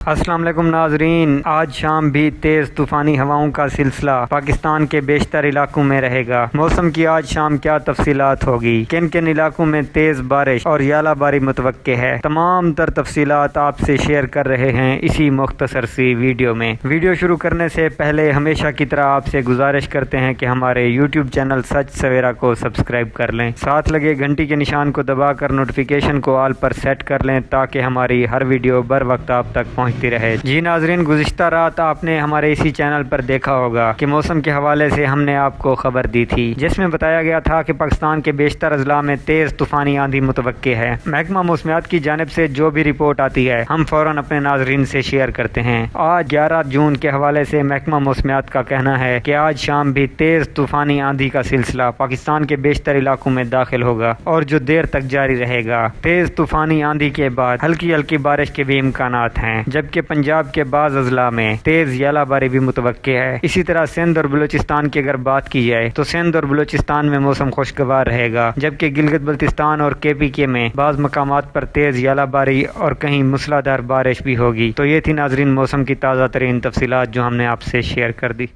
वालेकुम नाजरीन। आज शाम भी तेज़ तूफ़ानी हवाओं का सिलसिला पाकिस्तान के बेशतर इलाकों में रहेगा। मौसम की आज शाम क्या तफसीत होगी? किन किन इलाकों में तेज़ बारिश और याला बारी मुतव है? तमाम तर तफसीलात आपसे शेयर कर रहे हैं इसी मुख्तसर सी वीडियो में। वीडियो शुरू करने से पहले हमेशा की तरह आपसे गुजारिश करते हैं कि हमारे यूट्यूब चैनल सच सवेरा को सब्सक्राइब कर लें। साथ लगे घंटी के निशान को दबाकर नोटिफिकेशन को आल पर सेट कर लें ताकि हमारी हर वीडियो बर वक्त आप तक पहुँच पहुँचती रहे। जी नाजरीन, गुजशत रात आपने हमारे इसी चैनल पर देखा होगा कि मौसम के हवाले से हमने आपको खबर दी थी, जिसमें बताया गया था कि पाकिस्तान के बेशतर अजला में तेज तूफानी आंधी मुतव है। महकमा मौसमियात की जानब से जो भी रिपोर्ट आती है, हम फ़ौरन अपने नाजरीन से शेयर करते हैं। आज ग्यारह जून के हवाले से महकमा मौसमियात का कहना है कि आज शाम भी तेज तूफानी आंधी का सिलसिला पाकिस्तान के बेशतर इलाकों में दाखिल होगा और जो देर तक जारी रहेगा। तेज तूफानी आंधी के बाद हल्की हल्की बारिश के भी इम्कान हैं। जबकि पंजाब के बाद अजला में तेज़ यालाबारी भी मुतव है। इसी तरह सिंध और बलोचिस्तान की अगर बात की जाए तो सिंध और बलोचिस्तान में मौसम खुशगवार रहेगा, जबकि गिलगत बल्तिस्तान और के पी के में बाज़ मकाम पर तेज़ यालाबारी और कहीं मूसलाधार बारिश भी होगी। तो ये थी नाजरीन मौसम की ताज़ा तरीन तफसीत जो हमने आपसे शेयर कर दी।